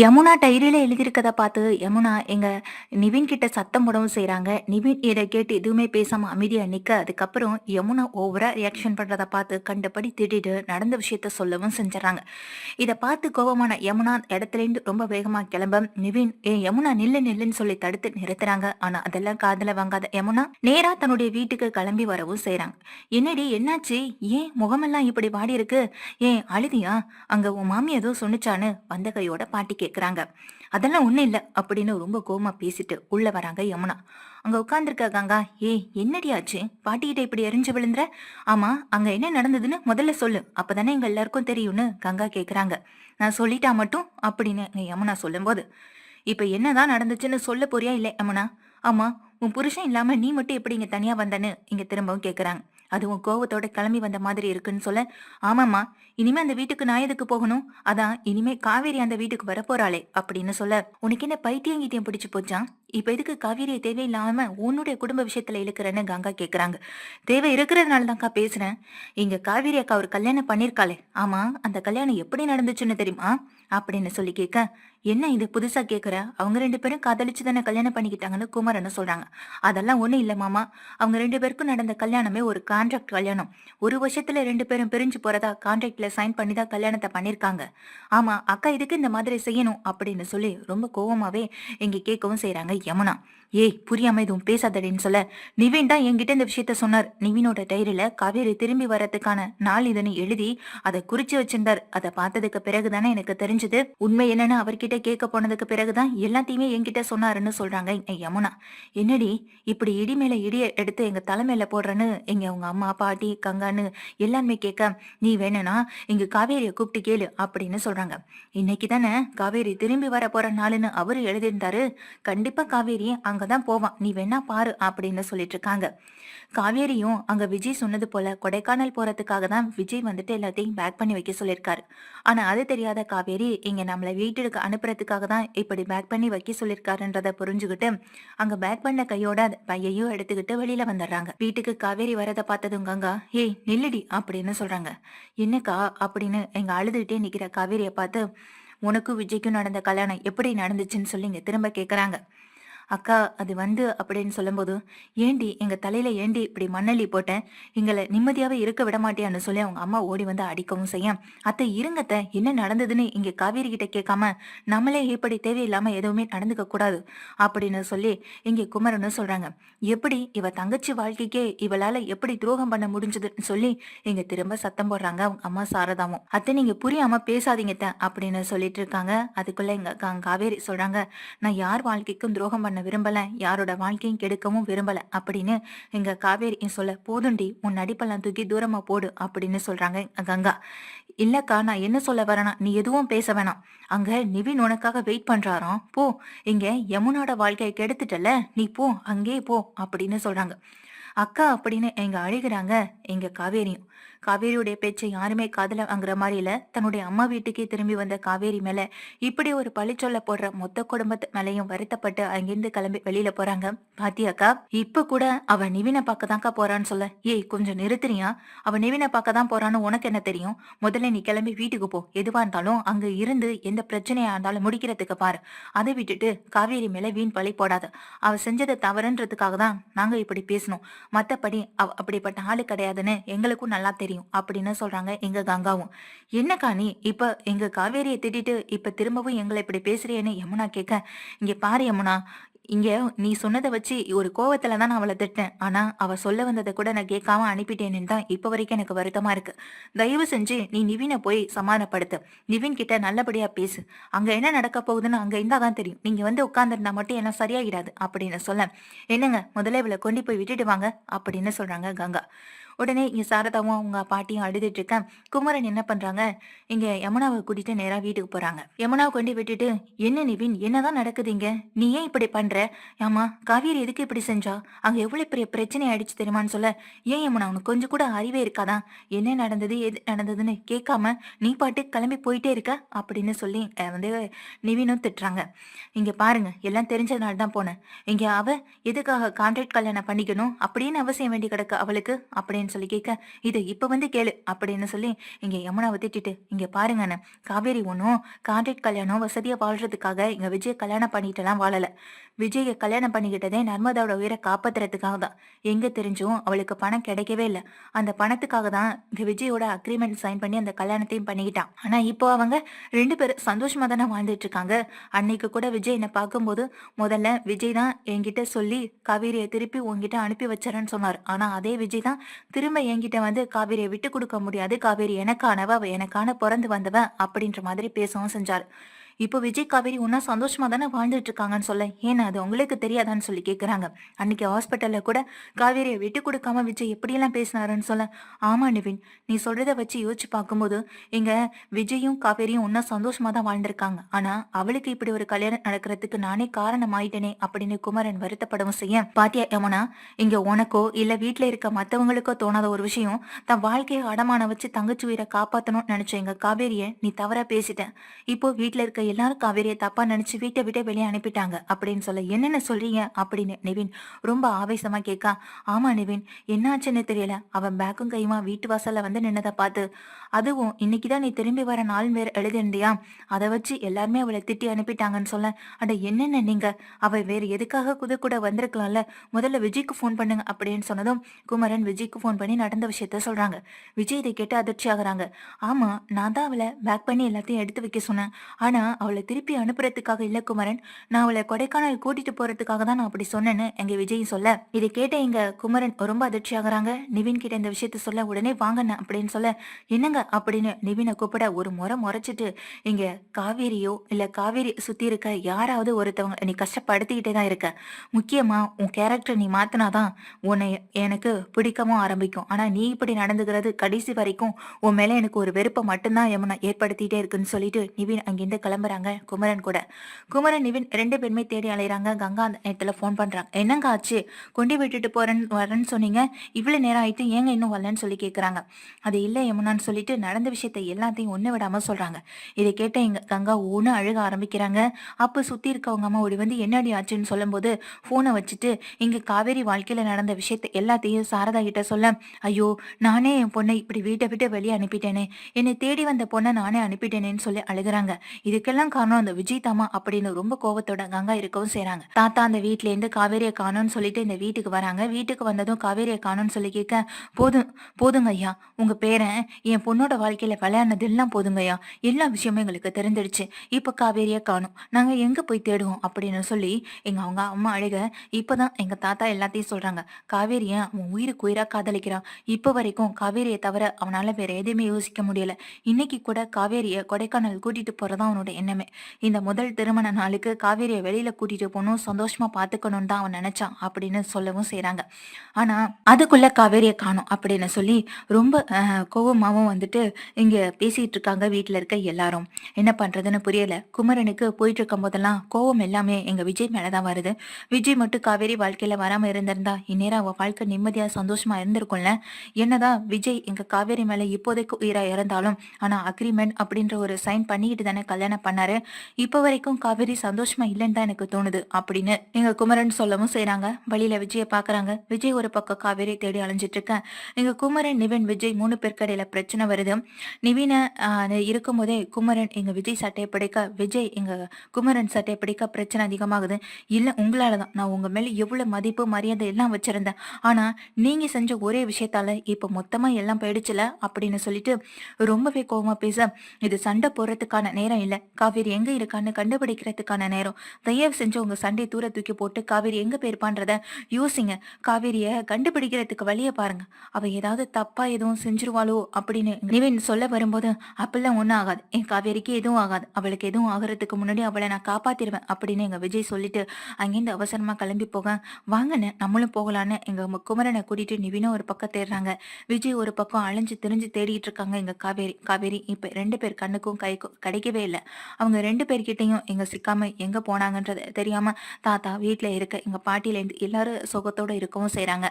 யமுனா டைரியில எழுதியிருக்கதை பார்த்து யமுனா எங்க நிவின் கிட்ட சத்தம் போடவும் செய்கிறாங்க நிவின் இதை கேட்டு எதுவுமே பேசாம அமைதியா நிக்க, அதுக்கப்புறம் யமுனா ஓவரா ரியாக்ஷன் பண்றத பார்த்து கண்டபடி திட்டிட்டு நடந்த விஷயத்த சொல்லவும் செஞ்சுறாங்க. இதை பார்த்து கோவமான யமுனா இடத்துலேருந்து ரொம்ப வேகமா கிளம்ப, நிவின் ஏன் யமுனா நில்லு நில்லுன்னு சொல்லி தடுத்து நிறுத்துறாங்க. ஆனா அதெல்லாம் காதில் வாங்காத யமுனா நேரா தன்னுடைய வீட்டுக்கு கிளம்பி வரவும் செய்கிறாங்க என்னடி என்னாச்சு? ஏன் முகமெல்லாம் இப்படி வாடி இருக்கு? ஏன் அழுதியா? அங்க உன் மாமி ஏதோ சொன்னுச்சான்னு வந்த கையோட பாட்டிக்கு கேக்குறாங்க. அதெல்லாம் ஒண்ணும் இல்ல அப்படின்னு ரொம்ப கோமா பேசிட்டு உள்ள வராங்க யமுனா. அங்க உட்கார்ந்திருக்க கங்கா ஏய் என்னடி ஆச்சு? பாட்டிகிட்ட இப்படி எரிஞ்சு விழுந்துற? ஆமா அங்க என்ன நடந்ததுன்னு முதல்ல சொல்லு. அப்பதானே எங்க எல்லாருக்கும் தெரியும்னு கங்கா கேக்குறாங்க. நான் சொல்லிட்டா மட்டும் அப்படின்னு யமுனா சொல்லும்போது இப்ப என்னதான் நடந்துச்சுன்னு சொல்ல போறியா இல்ல யமுனா? ஆமா உன் புருஷன் இல்லாம நீ மட்டும் எப்படி இங்க தனியா வந்தன்னு இங்க திரும்பவும் கேக்குறாங்க. அதுவும் கோவத்தோட கிளம்பி வந்த மாதிரி இருக்குன்னு சொல்ல ஆமாம்மா இனிமே அந்த வீட்டுக்கு நான் எதுக்கு போகணும்? அதான் இனிமே காவேரி அந்த வீட்டுக்கு வரப்போறாளே அப்படின்னு சொல்ல உனக்கு என்ன பைத்தியம் கீத்தியம் பிடிச்சு போச்சான் இப்ப எதுக்கு காவேரியை தேவையில்லாம உன்னுடைய குடும்ப விஷயத்துல இழுக்கிறேன்னு கங்கா கேக்குறாங்க. தேவை இருக்கிறதுனால தான்க்கா பேசுறேன். இங்க காவேரி அக்கா ஒரு கல்யாணம் பண்ணிருக்காளே. ஆமா அந்த கல்யாணம் எப்படி நடந்துச்சுன்னு தெரியுமா? அப்படின்னு சொல்லி கேட்க என்ன இது புதுசா கேக்குற? அவங்க ரெண்டு பேரும் காதலிச்சு தானே கல்யாணம் பண்ணிக்கிட்டாங்கன்னு குமரன்னு சொல்றாங்க. அதெல்லாம் ஒண்ணு இல்ல மாமா. அவங்க ரெண்டு பேருக்கும் நடந்த கல்யாணமே ஒரு கான்ட்ராக்ட் கல்யாணம். ஒரு வருஷத்துல ரெண்டு பேரும் பிரிஞ்சு போறதா கான்ட்ராக்ட்ல சைன் பண்ணி தான் கல்யாணத்தை பண்ணிருக்காங்க. ஆமா அக்கா இதுக்கு இந்த மாதிரி செய்யணும் அப்படின்னு சொல்லி ரொம்ப கோவமாவே இங்க கேட்கவும் செய்யறாங்க யமுனா. ஏய் புரியாம எதுவும் பேசாதடின்னு சொல்ல. நிவின் தான் என்கிட்ட இந்த விஷயத்த சொன்னார். நிவினோட டைரியில காவேரி திரும்பி வர்றதுக்கான நாள் இதனை எழுதி அதை குறிச்சு வச்சிருந்தார். அதை பார்த்ததுக்கு பிறகுதானே எனக்கு தெரிஞ்சது. உண்மை என்னன்னு அவர்கிட்ட கேட்க போனதுக்கு பிறகுதான் எல்லாத்தையுமே என்கிட்ட சொன்னாருன்னு சொல்றாங்க யமுனா. என்னடி இப்படி இடி மேல இடிய எடுத்து எங்க தலைமையில போடுறேன்னு எங்க உங்க அம்மா பாட்டி கங்கான்னு எல்லாருமே கேட்க நீ வேணும்னா இங்க காவேரியை கூப்பிட்டு கேளு அப்படின்னு சொல்றாங்க. இன்னைக்கு தானே காவேரி திரும்பி வர போற நாளுன்னு அவரு எழுதியிருந்தாரு. கண்டிப்பா காவேரி அங்கதான் போவான். நீ வேணா பாரு அப்படின்னு சொல்லிட்டு இருக்காங்க காவேரியும் அங்க விஜய் சொன்னது போல கொடைக்கானல் போறதுக்காக தான் விஜய் வந்துட்டு எல்லாத்தையும் பேக் பண்ணி வைக்க சொல்லியிருக்காரு. ஆனா அது தெரியாத காவேரி இங்க நம்மள வீட்டுக்கு அனுப்புறதுக்காக தான் இப்படி பேக் பண்ணி வைக்க சொல்லியிருக்காருன்றத புரிஞ்சுக்கிட்டு அங்க பேக் பண்ண கையோட பையையும் எடுத்துக்கிட்டு வெளியில வந்துடுறாங்க. வீட்டுக்கு காவேரி வரத பார்த்ததும் கங்கா ஏய் நில்லுடி அப்படின்னு சொல்றாங்க. என்னக்கா? அப்படின்னு எங்க அழுதுகிட்டே நிக்கிற காவேரியை பார்த்து உனக்கும் விஜய்க்கும் நடந்த கல்யாணம் எப்படி நடந்துச்சுன்னு சொல்லி இங்க திரும்ப கேக்குறாங்க. அக்கா அது வந்து அப்படின்னு சொல்லும்போது ஏண்டி எங்க தலையில ஏண்டி இப்படி மண்ணள்ளி போட்டேன் எங்களை நிம்மதியாவே இருக்க விட மாட்டியான்னு சொல்லி அவங்க அம்மா ஓடி வந்து அடிக்கவும் செய்ய. அத்தை இருங்கத்த என்ன நடந்ததுன்னு இங்க காவேரி கிட்ட கேட்காம நம்மளே இப்படி தேவையில்லாம எதுவுமே நடந்துக்க கூடாது அப்படின்னு சொல்லி இங்க குமரன்னு சொல்றாங்க. எப்படி? இவ தங்கச்சி வாழ்க்கைக்கே இவளால எப்படி துரோகம் பண்ண முடிஞ்சதுன்னு சொல்லி இங்க திரும்ப சத்தம் போடுறாங்க அவங்க அம்மா சாரதாவும். அத்தை நீங்க புரியாம பேசாதீங்க அப்படின்னு சொல்லிட்டு இருக்காங்க. அதுக்குள்ள எங்க காவேரி சொல்றாங்க நான் யார் வாழ்க்கைக்கும் துரோகம் பண்ண விரும்பல யாரோட வாழ்க்கையும் கெடுக்கவும் விரும்பல அப்படின்னு எங்க காவேரி சொல்ல போதுண்டி உன் அடிப்பெல்லாம் தூக்கி தூரமா போடு அப்படின்னு சொல்றாங்க கங்கா. இல்லக்கா நான் என்ன சொல்ல வரேனா நீ எதுவும் பேச வேணாம். அங்க நிவின் உனக்காக வெயிட் பண்றாராம். போ இங்க யமுனோட வாழ்க்கையை கெடுத்துட்டல நீ போ அங்கே போ அப்படின்னு சொல்றாங்க. அக்கா அப்படின்னு எங்க அழுகிறாங்க எங்க காவேரியும். காவேரியுடைய பேச்சை யாருமே காதல வாங்குற மாதிரி இல்ல தன்னுடைய அம்மா வீட்டுக்கே திரும்பி வந்த காவேரி மேல இப்படி ஒரு பழிச்சொல்ல போடுற மொத்த குடும்பத்து மேலையும் வருத்தப்பட்டு அங்கிருந்து கிளம்பி வெளியில போறாங்க. பாத்தியாக்கா இப்ப கூட அவ நிவினை பார்க்க தான்க்கா போறான்னு சொல்ல. ஏய் கொஞ்சம் நிறுத்துறியா? அவ நிவினை பார்க்க தான் போறான்னு உனக்கு என்ன தெரியும்? முதல்ல நீ கிளம்பி வீட்டுக்கு போ. எதுவா இருந்தாலும் அங்க இருந்து எந்த பிரச்சனையா இருந்தாலும் முடிக்கிறதுக்கு பாரு. அதை விட்டுட்டு காவேரி மேல வீண் பழி போடாத. அவ செஞ்சது தவறுன்றதுக்காக தான் நாங்க இப்படி பேசணும். மத்தபடி அவ அப்படிப்பட்ட ஆளு கிடையாதுன்னு எங்களுக்கும் நல்லா தெரியும். அப்படின்னு சொல்றாங்க எங்க கங்காவும். என்னக்கா நீ இப்ப எங்க காவேரியை திட்டிட்டு இப்ப திரும்பவும் எங்களை இப்படி பேசுறியேன்னு யமுனா கேட்க இங்க பாரு யமுனா இங்க நீ சொன்னதை வச்சு ஒரு கோவத்துல தான் நான் அவளை திட்டேன். ஆனா அவ சொல்ல வந்ததை கூட நான் கேட்காம அனுப்பிட்டேன்னு தான் இப்ப வரைக்கும் எனக்கு வருத்தமா இருக்கு. தயவு செஞ்சு நீ நிவினை போய் சமாதானப்படுத்து. நிவின் கிட்ட நல்லபடியா பேசு. அங்க என்ன நடக்க போகுதுன்னு அங்க இருந்தா தான் தெரியும். நீங்க வந்து உட்கார்ந்துருந்தா மட்டும் எல்லாம் சரியாயிடாது அப்படின்னு சொல்ல. என்னங்க முதல்ல இவளை கொண்டு போய் விட்டுட்டு வாங்க அப்படின்னு சொல்றாங்க கங்கா. உடனே இங்க சாரதாவும் அவங்க பாட்டியும் அழுதுட்டு இருக்க குமரன் என்ன பண்றாங்க? இங்க யமுனாவை கூட்டிட்டு நேரா வீட்டுக்கு போறாங்க. யமுனாவை கொண்டு விட்டுட்டு என்ன நிவின் என்னதான் நடக்குது இங்க? நீ ஏன் இப்படி பண்ற? ஆமா காவேரி எதுக்கு இப்படி செஞ்சா? அங்க எவ்வளவு பெரிய பிரச்சனை ஆயிடுச்சு தெரியுமான்னு சொல்ல ஏன் யமுனா உனக்கு கொஞ்சம் கூட அறிவே இருக்காதான் என்ன நடந்தது எது நடந்ததுன்னு கேட்காம நீ பாட்டு கிளம்பி போயிட்டே இருக்க அப்படின்னு சொல்லி வந்து நிவினும் திட்டுறாங்க. இங்க பாருங்க எல்லாம் தெரிஞ்சதுனால தான் போனேன். இங்க அவ எதுக்காக கான்ட்ராக்ட் கல்யாணம் பண்ணிக்கணும்? அப்படின்னு அவசியம் வேண்டி கிடக்கு அவளுக்கு அப்படின்னு அப்படின்னு சொல்லி கேட்க இது இப்ப வந்து கேளு அப்படின்னு சொல்லி இங்க யமுனாவை திட்டிட்டு இங்க பாருங்கண்ணே காவேரி ஒன்றும் கான்ட்ராக்ட் கல்யாணம் வசதியா வாழ்றதுக்காக இங்க விஜய் கல்யாணம் பண்ணிட்டுலாம் வாழல. விஜயை கல்யாணம் பண்ணிக்கிட்டதே நர்மதாவோட உயிரை காப்பாத்துறதுக்காக தான் எங்க தெரிஞ்சும் அவளுக்கு பணம் கிடைக்கவே இல்லை. அந்த பணத்துக்காக தான் இந்த விஜயோட அக்ரிமெண்ட் சைன் பண்ணி அந்த கல்யாணத்தையும் பண்ணிக்கிட்டான். ஆனா இப்போ அவங்க ரெண்டு பேரும் சந்தோஷமா தானே வாழ்ந்துட்டு இருக்காங்க அன்னைக்கு கூட விஜய் என்னை பார்க்கும்போது முதல்ல விஜய் தான் என்கிட்ட சொல்லி காவேரியை திருப்பி உன்கிட்ட அனுப்பி வச்சறேன்னு சொன்னார். ஆனா அதே விஜய் தான் திரும்ப என்கிட்ட வந்து காவேரியை விட்டு கொடுக்க முடியாது. காவேரி எனக்கானவ எனக்கான பிறந்து வந்தவ அப்படின்ற மாதிரி பேசவும் செஞ்சார். இப்போ விஜய் காவேரி ஒன்னா சந்தோஷமா தானே வாழ்ந்துட்டு இருக்காங்கன்னு சொல்ல ஏன்னா அது உங்களுக்கு தெரியாதான்னு சொல்லி கேட்குறாங்க அன்னைக்கு ஹாஸ்பிட்டல்ல கூட காவேரியை விட்டு கொடுக்காம விஜய் எப்படியெல்லாம் பேசினாருன்னு சொல்ல ஆமா நிவின் நீ சொல்றத வச்சு யோசிச்சு பார்க்கும்போது இங்க விஜயும் காவேரியும் ஒன்னா சந்தோஷமா தான் வாழ்ந்திருக்காங்க. ஆனா அவளுக்கு இப்படி ஒரு கல்யாணம் நடக்கிறதுக்கு நானே காரணம் ஆயிட்டேனே அப்படின்னு குமரன் வருத்தப்படவும் செய்ய பாத்தியா யமுனா இங்க உனக்கோ இல்ல வீட்டுல இருக்க மத்தவங்களுக்கோ தோணாத ஒரு விஷயம் தன் வாழ்க்கையை அடமான வச்சு தங்கச்சி உயிரை காப்பாத்தணும்னு நினைச்ச எங்க காவேரிய நீ தவறா பேசிட்ட. இப்போ வீட்டுல இருக்க எல்லாரும் காவேரியை தப்பா நினைச்சு வீட்டை விட்டே வெளியே அனுப்பிட்டாங்க. அப்படின்னு சொல்ல என்னென்ன சொல்றீங்க? அப்படின்னு நிவின் ரொம்ப ஆவேசமா கேட்கா ஆமா நிவின் என்னாச்சுன்னு தெரியல. அவன் பேக்கும் கையுமா வீட்டு வாசல்ல வந்து நின்னதை பார்த்து அதுவும் இன்னைக்குதான் நீ திரும்பி வர நாள் வேற எழுதிருந்தியா அதை வச்சு எல்லாருமே அவளை திட்டி அனுப்பிட்டாங்கன்னு சொல்ல அட என்னென்ன நீங்க? அவ வேற எதுக்காக குது கூட வந்திருக்கலாம்ல? முதல்ல விஜய்க்கு ஃபோன் பண்ணுங்க. அப்படின்னு சொன்னதும் குமரன் விஜய்க்கு ஃபோன் பண்ணி நடந்த விஷயத்த சொல்றாங்க. விஜய் இதை கேட்டு அதிர்ச்சி ஆகுறாங்க ஆமா நான் தான் அவளை பேக் பண்ணி எல்லாத்தையும் எடுத்து வைக்க சொன்னேன். ஆனா அவளை திருப்பி அனுப்புறதுக்காக இல்ல குமரன். நான் அவளை கொடைக்கானல் கூட்டிட்டு போறதுக்காக தான் நான் அப்படி சொன்னேன்னு எங்க விஜய் சொல்ல. இதை கேட்ட எங்க குமரன் ரொம்ப அதிர்ச்சி ஆகுறாங்க நிவின் கிட்ட இந்த விஷயத்த சொல்ல உடனே வாங்கண்ண அப்படின்னு சொல்ல என்னங்க? அப்படின்னு நிவினை கூப்பிட ஒரு முறை முறைச்சிட்டு இங்க காவேரியோ இல்ல காவேரி சுத்தி இருக்க யாராவது ஒருத்தவங்க நீ கஷ்டப்படுத்திக்கிட்டே தான் இருக்க. முக்கியமா உன் கேரக்டர் நீ மாத்தினாதான் உன்னை எனக்கு பிடிக்கவும் ஆரம்பிக்கும். ஆனா நீ இப்படி நடந்துக்கிறது கடைசி வரைக்கும் உன் மேல எனக்கு ஒரு வெறுப்பை மட்டும்தான் யமுனா ஏற்படுத்திட்டே இருக்குன்னு சொல்லிட்டு நிவின் அங்கிருந்து கிளம்புறாங்க குமரன் கூட. குமரன் நிவின் ரெண்டு பேருமே தேடி அலையிறாங்க. கங்கா அந்த நேரத்தில் ஃபோன் பண்றாங்க என்னங்க ஆச்சு? கொண்டு விட்டுட்டு போறேன்னு வரேன்னு சொன்னீங்க. இவ்வளவு நேரம் ஆயிட்டு ஏங்க இன்னும் வரலன்னு சொல்லி கேட்குறாங்க அது இல்லை யமுனான்னு சொல்லிட்டு நடந்த விஷயத்தை எல்லாத்தையும் ஒண்ணு விடாம சொல்றாங்க. இதை கேட்ட எங்க கங்கா ஒன்று அழுக ஆரம்பிக்கிறாங்க. அப்ப சுத்தி இருக்கவங்க அம்மா ஓடி வந்து என்னடி ஆச்சுன்னு சொல்லும்போது போனை வச்சுட்டு இங்க காவேரி வாழ்க்கையில நடந்த விஷயத்தை எல்லாத்தையும் சாரதா கிட்ட சொல்ல. ஐயோ நானே என் பொண்ணை இப்படி வீட்டை விட்டு வெளியே அனுப்பிட்டேனே. என்னை தேடி வந்த பொண்ணை நானே அனுப்பிட்டேனேன்னு சொல்லி அழுகுறாங்க. இதுக்கெல்லாம் காரணம் அந்த விஜய் தாமா அப்படின்னு ரொம்ப கோவத்தோட கங்கா இருக்கவும் செய்யறாங்க தாத்தா அந்த வீட்ல இருந்து காவேரியை காணோம்னு சொல்லிட்டு இந்த வீட்டுக்கு வராங்க. வீட்டுக்கு வந்ததும் காவேரியை காணும்னு சொல்லி கேட்க போதும் போதுங்க ஐயா. உங்க பேரன் என் பொண்ணோட வாழ்க்கையில விளையாடுனதெல்லாம் போதுங்க ஐயா. எல்லா விஷயமும் எங்களுக்கு தெரிஞ்சிடுச்சு. இப்ப காவேரியை காணும். நாங்க எங்க போய் தேடுவோம்? அப்படின்னு சொல்லி எங்க அவங்க அம்மா அழுக. இப்பதான் எங்க தாத்தா எல்லாத்தையும் சொல்றாங்க. காவேரிய அவன் உயிருக்கு உயிரா காதலிக்கிறான்? இப்ப வரைக்கும் காவேரியை தவிர அவனால வேற எதுவுமே யோசிக்க முடியல. இன்னைக்கு கூட காவேரிய கொடைக்கானல் கூட்டிட்டு போறதா அவனோட எண்ணமே இந்த முதல் திருமண நாளுக்கு காவேரியை வெளியில கூட்டிட்டு போகணும் சந்தோஷமா பாத்துக்கணும்னு தான் அவன் நினைச்சான் அப்படின்னு சொல்லவும் செய்யறாங்க ஆனா அதுக்குள்ள காவேரியை காணும் அப்படின்னு சொல்லி ரொம்ப கோவமாவும் வந்துட்டு இங்க பேசிட்டு இருக்காங்க வீட்டுல இருக்க எல்லாரும். என்ன பண்றதுன்னு புரியல. குமரனுக்கு போயிட்டு இருக்கும் போதெல்லாம் கோவம் எல்லாமே எங்க விஜய் மேலதான் வருது. விஜய் மட்டும் காவேரி வாழ்க்கையில வராம இருந்திருந்தா இந்நேரம் அவ வாழ்க்கை நிம்மதியா சந்தோஷமா இருந்திருக்கும்ல. என்னதான் விஜய் எங்க காவேரி மேல இப்போதைக்கு உயிரா இறந்தாலும் ஆனா அக்ரிமெண்ட் அப்படின்ற ஒரு சைன் பண்ணிக்கிட்டு தானே கல்யாணம் பண்ணாரு இப்போ வரைக்கும் காவேரி சந்தோஷமா இல்லைன்னு தான் எனக்கு தோணுது அப்படின்னு எங்க குமரன் சொல்லவும் செய்றாங்க. வழியில விஜயை பாக்குறாங்க. விஜய் ஒரு பக்கம் காவேரி தேடி அலைஞ்சிட்டு இருக்க எங்க குமரன் நிவின் விஜய் மூணு பேருக்கு பிரச்சனை வருது. நிவின இருக்கும் போதே குமரன் எங்க விஜய் சட்டையை பிடிக்க விஜய் எங்க குமரன் சட்டையை பிடிக்க பிரச்சனை அதிகமாகுது. இல்ல உங்களாலதான் நான் உங்க மேல எவ்வளவு மதிப்பு மரியாதை எல்லாம் வச்சிருந்தேன். ஆனா நீங்க செஞ்ச ஒரே விஷயத்தால இப்ப மொத்தமா எல்லாம் போயிடுச்சுல அப்படின்னு சொல்லிட்டு ரொம்பவே கோவமா பேச இது சண்டை போடுறதுக்கான நேரம் இல்லை. காவேரி எங்க இருக்கான்னு கண்டுபிடிக்கிறதுக்கான நேரம். தயவு செஞ்சு உங்க சண்டையை தூர தூக்கி போட்டு காவேரி எங்க போயிருப்பான்றத யோசிங்க. காவேரிய கண்டுபிடிக்கிறதுக்கு வழிய பாருங்க. அவ ஏதாவது தப்பா எதுவும் செஞ்சிருவாளோ அப்படின்னு நிவின் சொல்ல வரும்போது அப்பெல்லாம் ஒண்ணும் ஆகாது. என் காவேரிக்கு எதுவும் ஆகாது. அவளுக்கு எதுவும் ஆகிறதுக்கு முன்னாடி அவளை நான் காப்பாத்திருவேன் அப்படின்னு எங்க விஜய் சொல்லிட்டு அங்கேருந்து அவசரமா கிளம்பி போக வாங்கன்னு நம்மளும் போகலான்னு எங்க குமரனை கூட்டிட்டு நிவினும் ஒரு பக்கம் தேடுறாங்க. விஜய் ஒரு பக்கம் அலைஞ்சு திரிஞ்சு தேடிட்டு இருக்காங்க எங்க காவேரி. காவேரி இப்ப ரெண்டு பேர் கண்ணுக்கும் கைக்கும் கிடைக்கவே இல்லை. அவங்க ரெண்டு பேர்கிட்டயும் எங்க சிக்காம எங்க போனாங்கன்றது தெரியாம தாத்தா வீட்டில் இருக்க எங்க பாட்டில இருந்து எல்லாரும் சுகத்தோட இருக்கவும் செய்யறாங்க